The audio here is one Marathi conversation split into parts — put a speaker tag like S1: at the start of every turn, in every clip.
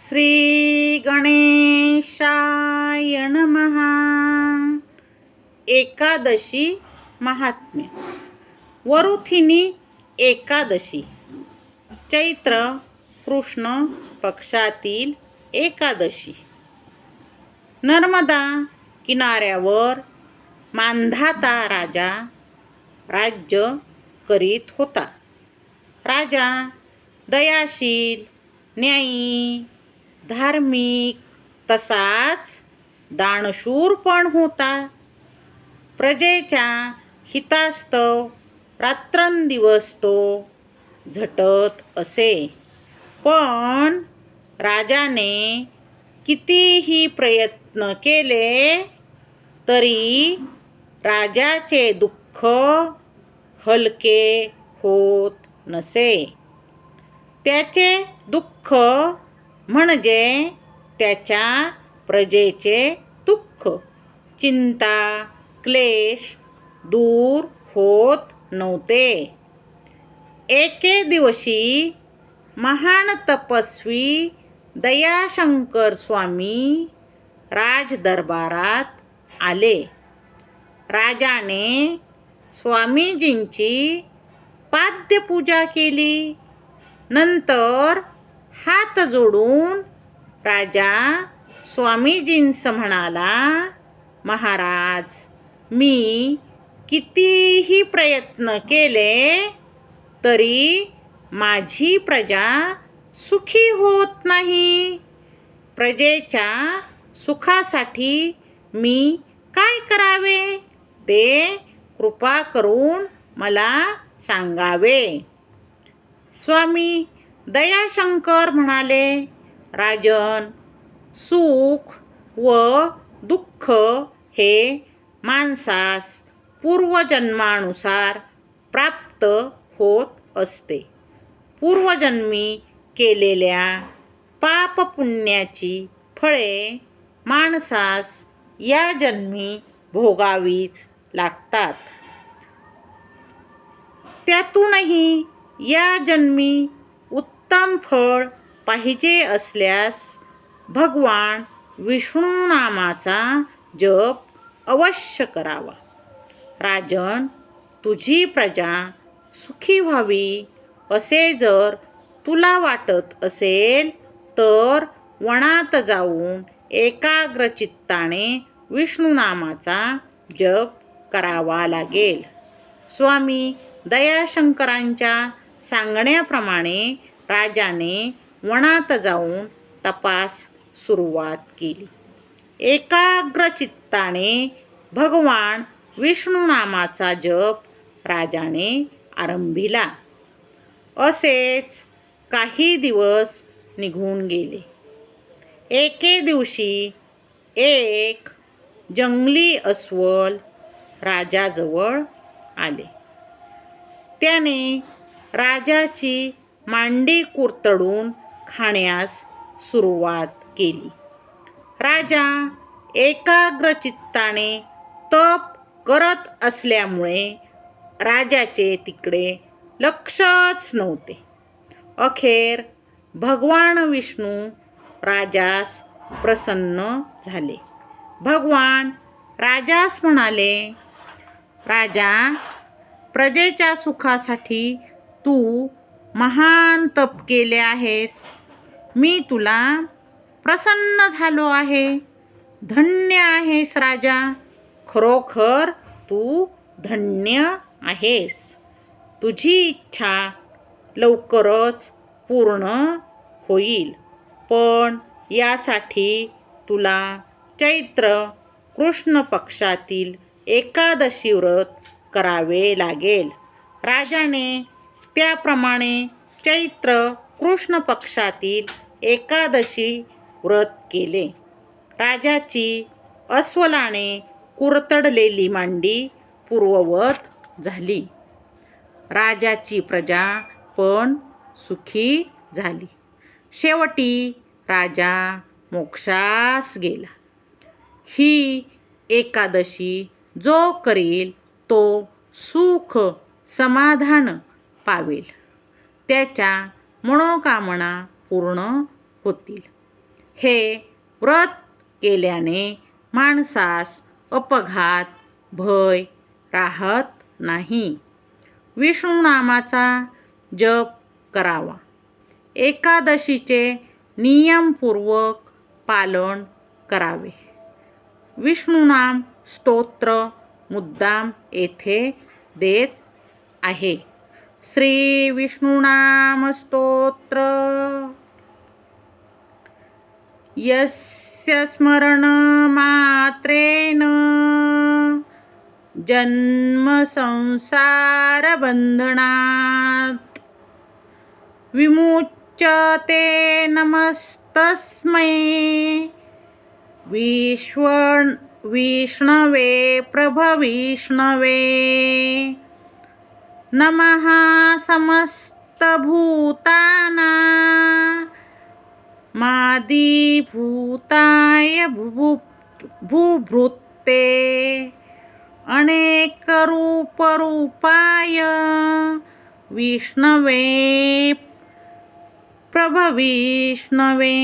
S1: श्री गणेशाय महा एकादशी महात्म्य. वरुथिनी एकादशी. चैत्र कृष्ण पक्षातील एकादशी. नर्मदा किनाऱ्यावर मांधाता राजा राज्य करीत होता. राजा दयाशील न्यायी धार्मिक तसाच दानशूर पण होता. प्रजेच्या हितास्तव रात्रंदिवस तो झटत असे. पण राजाने कितीही प्रयत्न केले तरी राजाचे दुःख हलके होत नसे. त्याचे दुःख म्हणजे त्याच्या प्रजेचे दुःख चिंता क्लेश दूर होत नव्हते. एके दिवशी महान तपस्वी दयाशंकर स्वामी राजदरबारात आले. राजाने स्वामीजींची पाद्यपूजा केली. नंतर हात जोडून राजा स्वामीजींस म्हणाला महाराज मी कितीही प्रयत्न केले तरी माझी प्रजा सुखी होत नाही. प्रजेच्या सुखासाठी मी काय करावे? ते कृपा करून मला सांगावे. स्वामी दयाशंकर म्हणाले राजन सुख व दुःख हे माणसास पूर्वजन्मानुसार प्राप्त होत असते. पूर्वजन्मी केलेल्या पापपुण्याची फळे माणसास या जन्मी भोगावीच लागतात. त्यातूनही या जन्मी उत्तम फळ पाहिजे असल्यास भगवान विष्णूनामाचा जप अवश्य करावा. राजन तुझी प्रजा सुखी व्हावी असे जर तुला वाटत असेल तर वनात जाऊन एकाग्रचित्ताने विष्णूनामाचा जप करावा लागेल. स्वामी दयाशंकरांच्या सांगण्याप्रमाणे राजाने वनात जाऊन तपास सुरुवात केली. एकाग्रचित्ताने भगवान विष्णू नामाचा जप राजाने आरंभिला. असेच काही दिवस निघून गेले. एके दिवशी एक जंगली अस्वल राजाजवळ आले. त्याने राजाची मांडी कुरतडून खाण्यास सुरुवात केली. राजा एकाग्रचित्ताने तप करत असल्यामुळे राजाचे तिकडे लक्षच नव्हते. अखेर भगवान विष्णू राजास प्रसन्न झाले. भगवान राजास म्हणाले राजा प्रजेच्या सुखासाठी तू महान तप केले आहेस. मी तुला प्रसन्न झालो आहे. धन्य आहेस राजा. खरोखर तू धन्य आहेस. तुझी इच्छा लवकरच पूर्ण होईल. पण यासाठी तुला चैत्र कृष्ण पक्षातील एकादशी व्रत करावे लागेल. राजाने त्याप्रमाणे चैत्र कृष्ण पक्षातील एकादशी व्रत केले. राजाची अस्वलाने कुरतडलेली मांडी पूर्ववत झाली. राजाची प्रजा पण सुखी झाली. शेवटी राजा मोक्षास गेला. ही एकादशी जो करेल तो सुख समाधान पावेल. त्याच्या मनोकामना पूर्ण होतील. हे व्रत केल्याने माणसास अपघात भय राहत नाही. विष्णुनामाचा जप करावा. एकादशीचे नियमपूर्वक पालन करावे. विष्णुनाम स्तोत्र मुद्दाम येथे देत आहे. श्री विष्णुनाम स्तोत्र यस्य स्मरणमात्रेण जन्मसंसारबन्धनात् विमुच्यते नमस्तस्मै विश्व विष्णवे प्रभविष्णवे। नमः समस्तभूताना मादिभूताय भूभृत्ते अनेकरूपरूपाय विष्णवे प्रभविष्णवे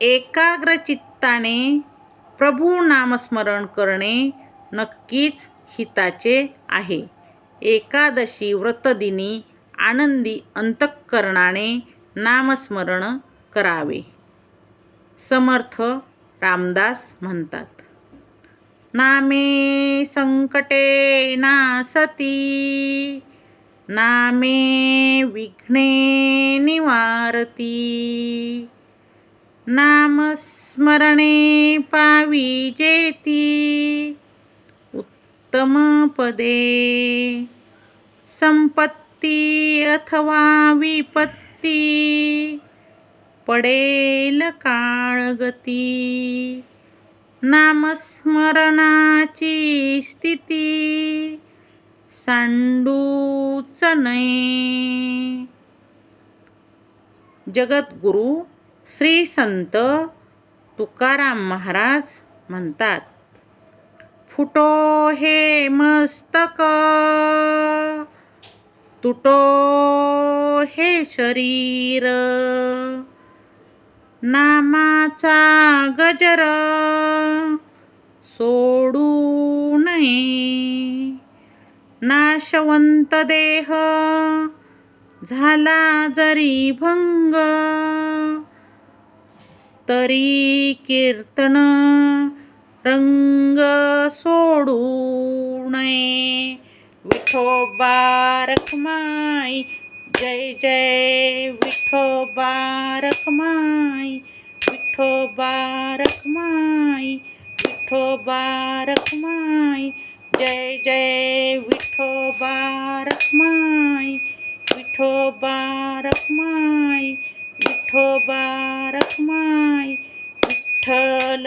S1: एकाग्रचित्ताने प्रभू नामस्मरण करणे नक्कीच हिताचे आहे. एकादशी व्रतदिनी आनंदी अंतःकरणाने नामस्मरण करावे. समर्थ रामदास म्हणतात. नामे संकटे नासती. नामे विघ्ने निवारती. नामस्मरणे पावी जेती उत्तमपदे। संपत्ती अथवा विपत्ती पडेल काळगती। नामस्मरणाची स्थिती सांडूच नये। जगद्गुरू श्री संत तुकाराम महाराज म्हणतात फुटो हे मस्तक. तुटो हे शरीर. नामाचा गजर. सोडू नये. नाशवंत देह. झाला जरी भंग. तरी कीर्तन रंग सोडू नये विठोबा रखमाई जय जय विठोबा रखमाई विठोबा रखमाई विठोबा रखमाई जय जय विठोबा रखमाई विठोबा रखमाई विठोबा रखमाई विठ्ठल